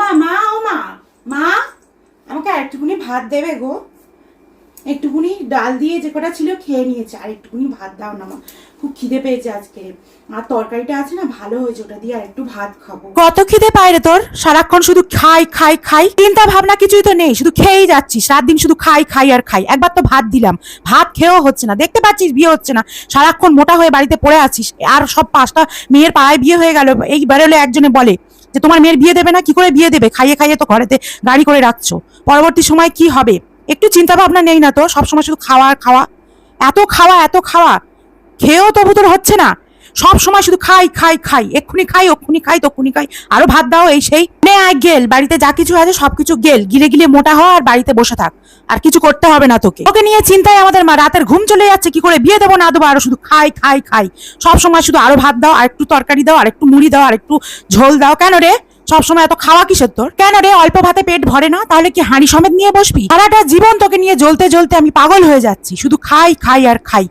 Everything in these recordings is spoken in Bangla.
মা মা, ও মা আমাকে একটুকুনি ভাত দেবে গো। একটুকুনি ডাল দিয়ে যে কটা ছিল খেয়ে নিয়েছে, আর একটুকুনি ভাত দাও না মা। খুব খিদে পেয়েছে আজকে। আর তরকারিটা আছে না, ভালো হয়েছে, ওটা দিয়ে আর একটু ভাত খাব। কত খিদে পায় রে তোর? সারাক্ষণ শুধু খাই খাই খাই। চিন্তা ভাবনা কিছুই তো নেই, শুধু খেয়েই যাচ্ছিস। রাত দিন শুধু খাই খাই আর খাই। একবার তো ভাত দিলাম। ভাত খেয়েও হচ্ছে না। দেখতে পাচ্ছিস, বিয়ে হচ্ছে না। সারাক্ষণ মোটা হয়ে বাড়িতে পড়ে আছিস। আর সব পাঁচটা মেয়ের পাড়ায় বিয়ে হয়ে গেল। এই বেরোলে একজনে বলে যে তোমার মেয়ের বিয়ে দেবে না? কি করে বিয়ে দেবে? খাইয়ে খাইয়ে তো ঘরেতে গাড়ি করে রাখছো। পরবর্তী সময় কি হবে? একটু চিন্তা ভাবনা নেই না তো? সবসময় শুধু খাওয়া খাওয়া। এত খাওয়া এত খাওয়া। খেয়েও তবু তোর হচ্ছে না। সব সময় শুধু খাই খাই খাই। এক্ষুনি খাই, ওক্ষুনি খাই, তক্ষুনি খাই। আরও ভাত দাও এই সেই। নে আয় গেল, বাড়িতে যা কিছু আছে সবকিছু গেল। গিলে গিলে মোটা হওয়া আর বাড়িতে বসে থাক। আর কিছু করতে হবে না তোকে। ওকে নিয়ে চিন্তায় আমাদের মা রাতের ঘুম চলে যাচ্ছে, কি করে বিয়ে দেবো না দেবো? আরও শুধু খাই খাই খাই। সব সময় শুধু আরও ভাত দাও, আর একটু তরকারি দাও, আর একটু মুড়ি দাও, আর একটু ঝোল দাও। কেন রে? সব সময় এত খাওয়া কিসের তোর? কেন রে, অল্প ভাতে পেট ভরে না? তাহলে কি হাঁড়ি সমেত নিয়ে বসবি? সারাটা জীবন তোকে নিয়ে জ্বলতে জ্বলতে আমি পাগল হয়ে যাচ্ছি। শুধু খাই খাই আর খাই।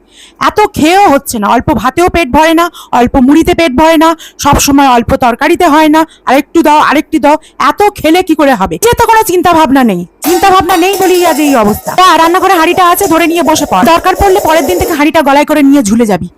এত খেয়েও হচ্ছে না। অল্প ভাতেও পেট ভরে না, অল্প মুড়িতে পেট ভরে না সব সময় অল্প তরকারিতে হয় না। আরেকটু দাও আরেকটু দাও। এত খেলে কি করে হবে? যে তো কোনো চিন্তা ভাবনা নেই। চিন্তা ভাবনা নেই বলেই আজ এই অবস্থা। রান্নাঘরে হাঁড়িটা আছে, ধরে নিয়ে বসে পড়। দরকার পড়লে পরের দিন থেকে হাঁড়িটা গলায় করে নিয়ে ঝুলে যাবি।